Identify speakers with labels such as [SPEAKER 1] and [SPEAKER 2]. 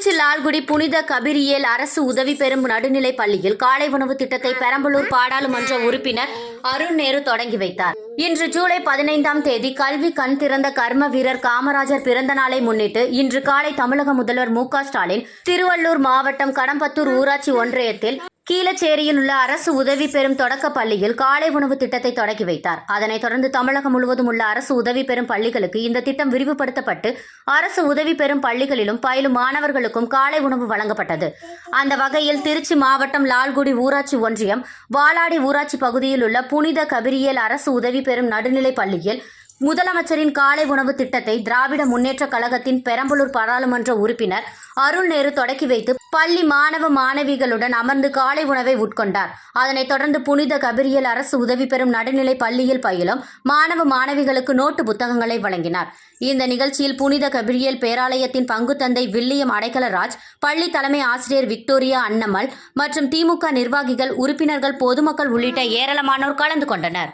[SPEAKER 1] திருச்சி லால்குடி புனித கபிரியேல் அரசு உதவி பெறும் நடுநிலைப் பள்ளியில் காலை உணவு திட்டத்தை பெரம்பலூர் பாராளுமன்ற உறுப்பினர் அருண் நேரு தொடங்கி வைத்தார். இன்று ஜூலை பதினைந்தாம் தேதி கல்வி கண் திறந்த கர்ம வீரர் காமராஜர் பிறந்த நாளை முன்னிட்டு இன்று காலை தமிழக முதல்வர் மு க ஸ்டாலின் திருவள்ளூர் மாவட்டம் கடம்பத்தூர் ஊராட்சி ஒன்றியத்தில் கீழச்சேரியில் உள்ள அரசு உதவி பெறும் தொடக்க பள்ளியில் காலை உணவு திட்டத்தை தொடங்கி வைத்தார். அதனைத் தொடர்ந்து தமிழகம் முழுவதும் உள்ள அரசு உதவி பெறும் பள்ளிகளுக்கு இந்த திட்டம் விரிவுபடுத்தப்பட்டு அரசு உதவி பெறும் பள்ளிகளிலும் பயிலும் மாணவர்களுக்கும் காலை உணவு வழங்கப்பட்டது. அந்த வகையில் திருச்சி மாவட்டம் லால்குடி ஊராட்சி ஒன்றியம் வாலாடி ஊராட்சி பகுதியில் உள்ள புனித கபிரியல் அரசு உதவி பெறும் நடுநிலைப் பள்ளியில் முதலமைச்சரின் காலை உணவு திட்டத்தை திராவிட முன்னேற்ற கழகத்தின் பெரம்பலூர் பாராளுமன்ற உறுப்பினர் அருள் நேரு தொடக்கி வைத்து பள்ளி மாணவ மாணவிகளுடன் அமர்ந்து காலை உணவை உட்கொண்டார். அதனைத் தொடர்ந்து புனித கபிரியல் அரசு உதவி பெறும் நடுநிலை பள்ளியில் பயிலும் மாணவ மாணவிகளுக்கு நோட்டு புத்தகங்களை வழங்கினார். இந்த நிகழ்ச்சியில் புனித கபிரியல் பேராலயத்தின் பங்கு தந்தை வில்லியம் அடைக்கலராஜ் பள்ளி தலைமை ஆசிரியர் விக்டோரியா அன்னமல் மற்றும் திமுக நிர்வாகிகள் உறுப்பினர்கள் பொதுமக்கள் உள்ளிட்ட ஏராளமானோர் கலந்து கொண்டனர்.